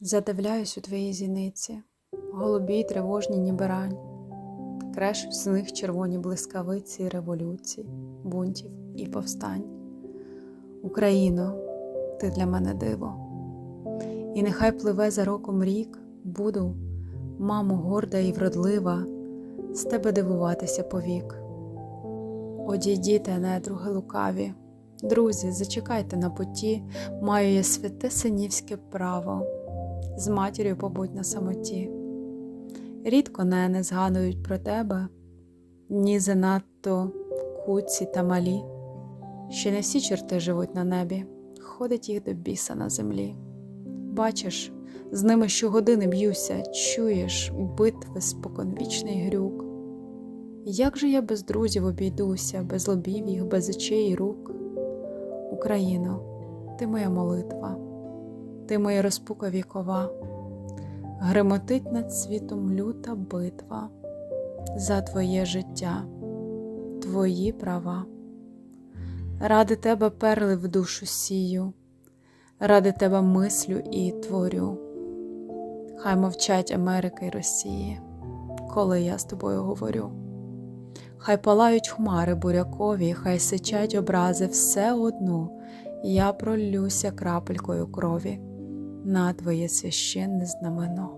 Задивляюсь у твоїй зіниці, голубі й тривожні ніби Крешуть з них червоні блискавиці революцій, бунтів і повстань. Україно, ти для мене диво, і нехай пливе за роком рік, буду, мамо, горда і вродлива, з тебе дивуватися повік. Одійдіте, недруги лукаві, друзі, зачекайте на поті, маю я святе синівське право, з матір'ю побудь на самоті. Рідко не згадують про тебе, дні занадто куці та малі, ще не всі черти живуть на небі, ходить їх до біса на землі. Бачиш, з ними щогодини б'юся, чуєш битви споконвічний грюк. Як же я без друзів обійдуся, без лобів їх, без очей і рук? Україно, ти моя молитва, ти моя розпука вікова, гремотить над світом люта битва за твоє життя, твої права. Ради тебе перли в душу сію, ради тебе мислю і творю. Хай мовчать Америка й Росії, коли я з тобою говорю. Хай палають хмари бурякові, хай сичать образи все одно, я пролюся крапелькою крові на твоє священне знамено.